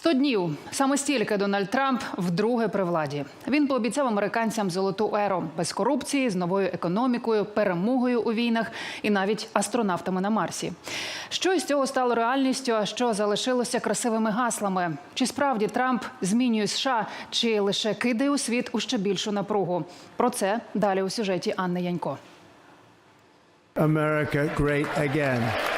Сто днів саме стільки Дональд Трамп вдруге при владі. Він пообіцяв американцям золоту еру без корупції, з новою економікою, перемогою у війнах і навіть астронавтами на Марсі. Що із цього стало реальністю, а що залишилося красивими гаслами? Чи справді Трамп змінює США, чи лише кидає у світ у ще більшу напругу? Про це далі у сюжеті Анни Янько. America great again.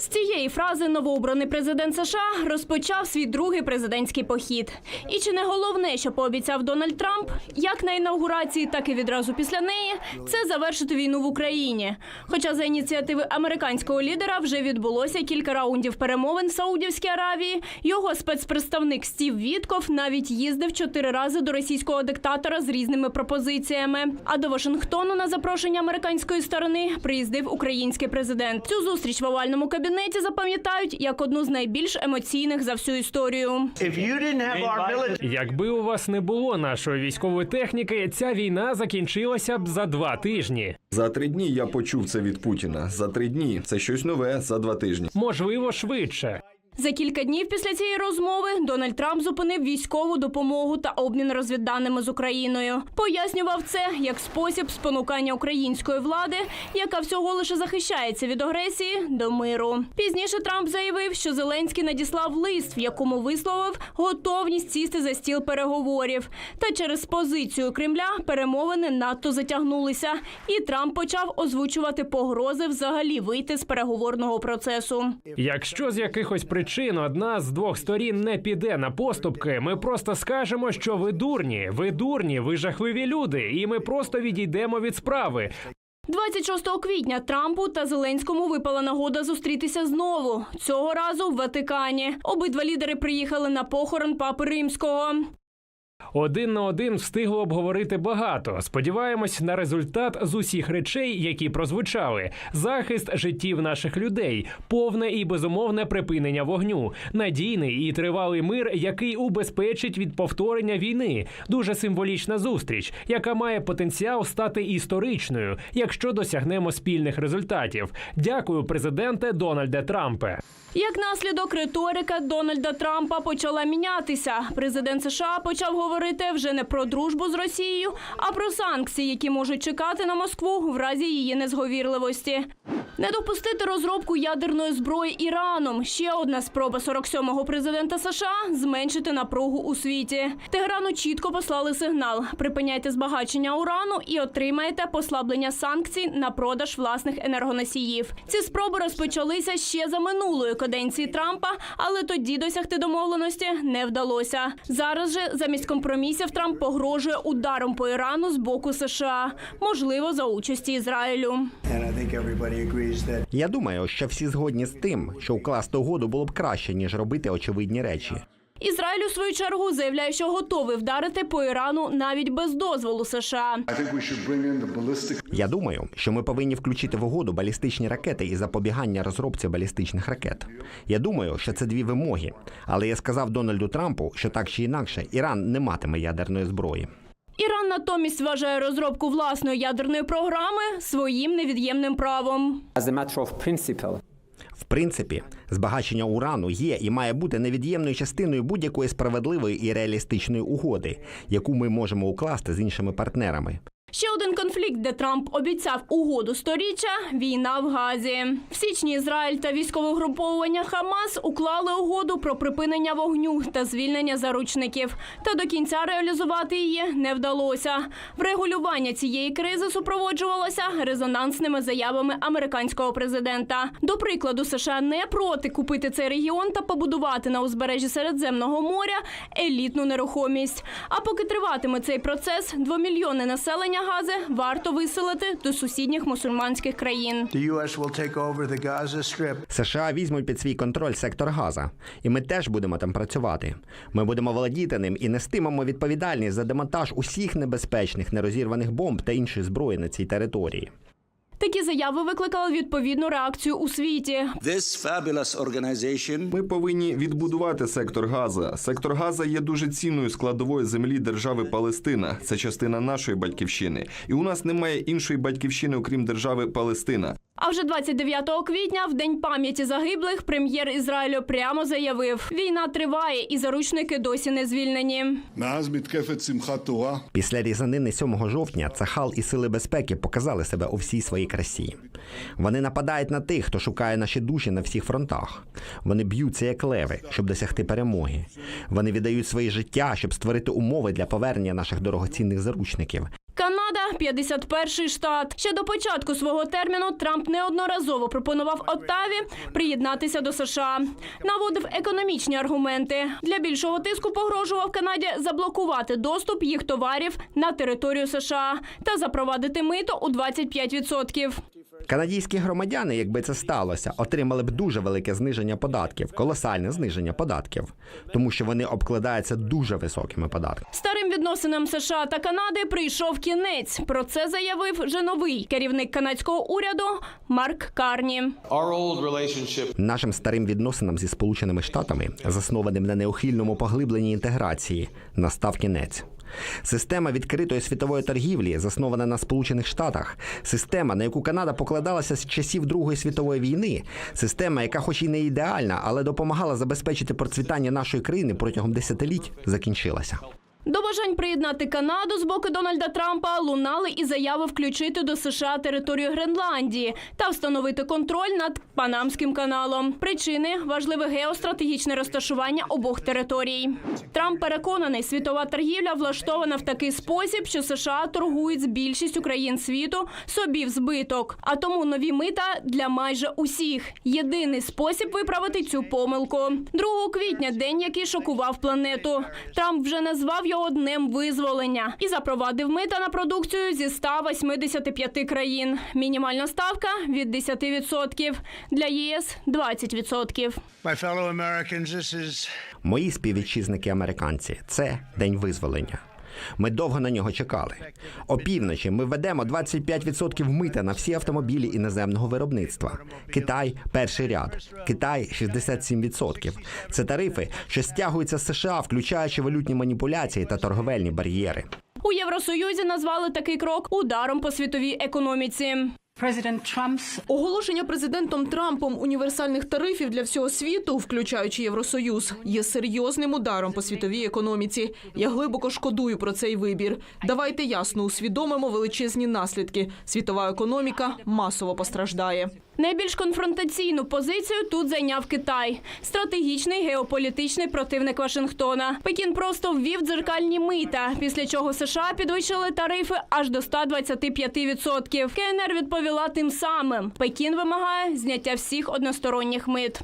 З цієї фрази новообраний президент США розпочав свій другий президентський похід. І чи не головне, що пообіцяв Дональд Трамп, як на інаугурації, так і відразу після неї, це завершити війну в Україні. Хоча за ініціативи американського лідера вже відбулося кілька раундів перемовин в Саудівській Аравії. Його спецпредставник Стів Вітков навіть їздив чотири рази до російського диктатора з різними пропозиціями. А до Вашингтону на запрошення американської сторони приїздив український президент. Цю зустріч в овальному кабінеті запам'ятають як одну з найбільш емоційних за всю історію. Якби у вас не було нашої військової техніки, ця війна закінчилася б за два тижні. За три дні я почув це від Путіна. За три дні це щось нове за два тижні. Можливо, швидше. За кілька днів після цієї розмови Дональд Трамп зупинив військову допомогу та обмін розвідданими з Україною. Пояснював це як спосіб спонукання української влади, яка всього лише захищається від агресії до миру. Пізніше Трамп заявив, що Зеленський надіслав лист, в якому висловив готовність сісти за стіл переговорів. Та через позицію Кремля перемовини надто затягнулися, і Трамп почав озвучувати погрози взагалі вийти з переговорного процесу. Якщо з якихось причин одна з двох сторін не піде на поступки, ми просто скажемо, що ви дурні, ви дурні, ви жахливі люди, і ми просто відійдемо від справи. 26 квітня Трампу та Зеленському випала нагода зустрітися знову. Цього разу в Ватикані. Обидва лідери приїхали на похорон папи римського. Один на один встигли обговорити багато. Сподіваємось на результат з усіх речей, які прозвучали: захист життів наших людей, повне і безумовне припинення вогню, надійний і тривалий мир, який убезпечить від повторення війни. Дуже символічна зустріч, яка має потенціал стати історичною, якщо досягнемо спільних результатів. Дякую, президенте Дональде Трампе. Як наслідок, риторика Дональда Трампа почала мінятися. Президент США почав говорити вже не про дружбу з Росією, а про санкції, які можуть чекати на Москву в разі її незговірливості. Не допустити розробку ядерної зброї Іраном. Ще одна спроба 47-го президента США зменшити напругу у світі. Тегерану чітко послали сигнал: припиняйте збагачення урану і отримаєте послаблення санкцій на продаж власних енергоносіїв. Ці спроби розпочалися ще за минулої каденції Трампа, але тоді досягти домовленості не вдалося. Зараз же замість компромісів Трамп погрожує ударом по Ірану з боку США, можливо, за участі Ізраїлю. Я думаю, що всі згодні з тим, що укласти угоду було б краще, ніж робити очевидні речі. Ізраїль у свою чергу заявляє, що готовий вдарити по Ірану навіть без дозволу США. Я думаю, що ми повинні включити в угоду балістичні ракети і запобігання розробці балістичних ракет. Я думаю, що це дві вимоги. Але я сказав Дональду Трампу, що так чи інакше Іран не матиме ядерної зброї. Іран натомість вважає розробку власної ядерної програми своїм невід'ємним правом. В принципі, збагачення урану є і має бути невід'ємною частиною будь-якої справедливої і реалістичної угоди, яку ми можемо укласти з іншими партнерами. Ще один конфлікт, де Трамп обіцяв угоду сторіччя – війна в Газі. В січні Ізраїль та військове угруповування Хамас уклали угоду про припинення вогню та звільнення заручників. Та до кінця реалізувати її не вдалося. Врегулювання цієї кризи супроводжувалося резонансними заявами американського президента. До прикладу, США не проти купити цей регіон та побудувати на узбережжі Середземного моря елітну нерухомість. А поки триватиме цей процес, двомільйонне населення Гази варто виселити до сусідніх мусульманських країн. США візьмуть під свій контроль сектор Газа, і ми теж будемо там працювати. Ми будемо володіти ним і нестимемо відповідальність за демонтаж усіх небезпечних нерозірваних бомб та іншої зброї на цій території. Такі заяви викликали відповідну реакцію у світі. Ми повинні відбудувати сектор Газа. Сектор Газа є дуже цінною складовою землі держави Палестина. Це частина нашої батьківщини, і у нас немає іншої батьківщини, окрім держави Палестина. А вже 29 квітня, в день пам'яті загиблих, прем'єр Ізраїлю прямо заявив: війна триває, і заручники досі не звільнені. після різанини 7 жовтня Цахал і сили безпеки показали себе у всій своїй красі. Вони нападають на тих, хто шукає наші душі на всіх фронтах. Вони б'ються як леви, щоб досягти перемоги. Вони віддають своє життя, щоб створити умови для повернення наших дорогоцінних заручників, Канада 51-й штат. Ще до початку свого терміну Трамп неодноразово пропонував Оттаві приєднатися до США. Наводив економічні аргументи. Для більшого тиску погрожував Канаді заблокувати доступ їх товарів на територію США та запровадити мито у 25%. Канадійські громадяни, якби це сталося, отримали б дуже велике зниження податків, колосальне зниження податків, тому що вони обкладаються дуже високими податками. Старим відносинам США та Канади прийшов кінець. Про це заявив вже новий керівник канадського уряду Марк Карні. Нашим старим відносинам зі Сполученими Штатами, заснованим на неухильному поглибленні інтеграції, настав кінець. Система відкритої світової торгівлі, заснована на Сполучених Штатах, система, на яку Канада покладалася з часів Другої світової війни, система, яка, хоч і не ідеальна, але допомагала забезпечити процвітання нашої країни протягом десятиліть, закінчилася. До бажань приєднати Канаду з боку Дональда Трампа лунали і заяви включити до США територію Гренландії та встановити контроль над Панамським каналом. Причини важливе геостратегічне розташування обох територій. Трамп переконаний, світова торгівля влаштована в такий спосіб, що США торгують з більшістю країн світу собі в збиток. А тому нові мита для майже усіх. Єдиний спосіб виправити цю помилку. 2 квітня, день, який шокував планету. Трамп вже назвав його днем визволення і запровадив мита на продукцію зі 185 країн. Мінімальна ставка від 10%. Для ЄС 20%. My fellow Americans, this is Мої співвітчизники американці це день визволення. Ми довго на нього чекали. Опівночі ми введемо 25% мита на всі автомобілі іноземного виробництва. Китай перший ряд, Китай 67%. Це тарифи, що стягуються з США, включаючи валютні маніпуляції та торговельні бар'єри. У Євросоюзі назвали такий крок ударом по світовій економіці. Оголошення президентом Трампом універсальних тарифів для всього світу, включаючи Євросоюз, є серйозним ударом по світовій економіці. Я глибоко шкодую про цей вибір. Давайте ясно усвідомимо величезні наслідки. Світова економіка масово постраждає. Найбільш конфронтаційну позицію тут зайняв Китай, стратегічний геополітичний противник Вашингтона. Пекін просто ввів дзеркальні мита, після чого США підвищили тарифи аж до 125%. КНР відповіла тим самим. Пекін вимагає зняття всіх односторонніх мит.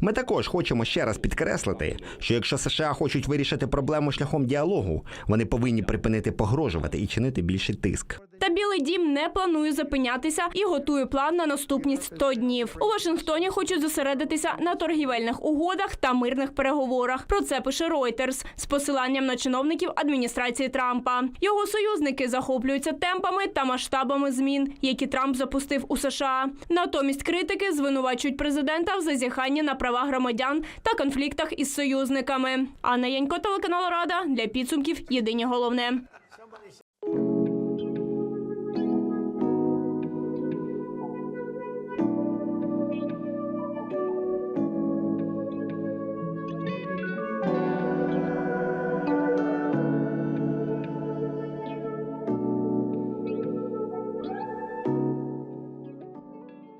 Ми також хочемо ще раз підкреслити, що якщо США хочуть вирішити проблему шляхом діалогу, вони повинні припинити погрожувати і чинити більший тиск. Та Білий Дім не планує зупинятися і готує план на наступні 100 днів. У Вашингтоні хочуть зосередитися на торгівельних угодах та мирних переговорах. Про це пише Reuters з посиланням на чиновників адміністрації Трампа. Його союзники захоплюються темпами та масштабами змін, які Трамп запустив у США. Натомість критики звинувачують президента в зазіханні на права громадян та конфліктах із союзниками. Анна Янько, телеканал Рада для підсумків. Єдині головне.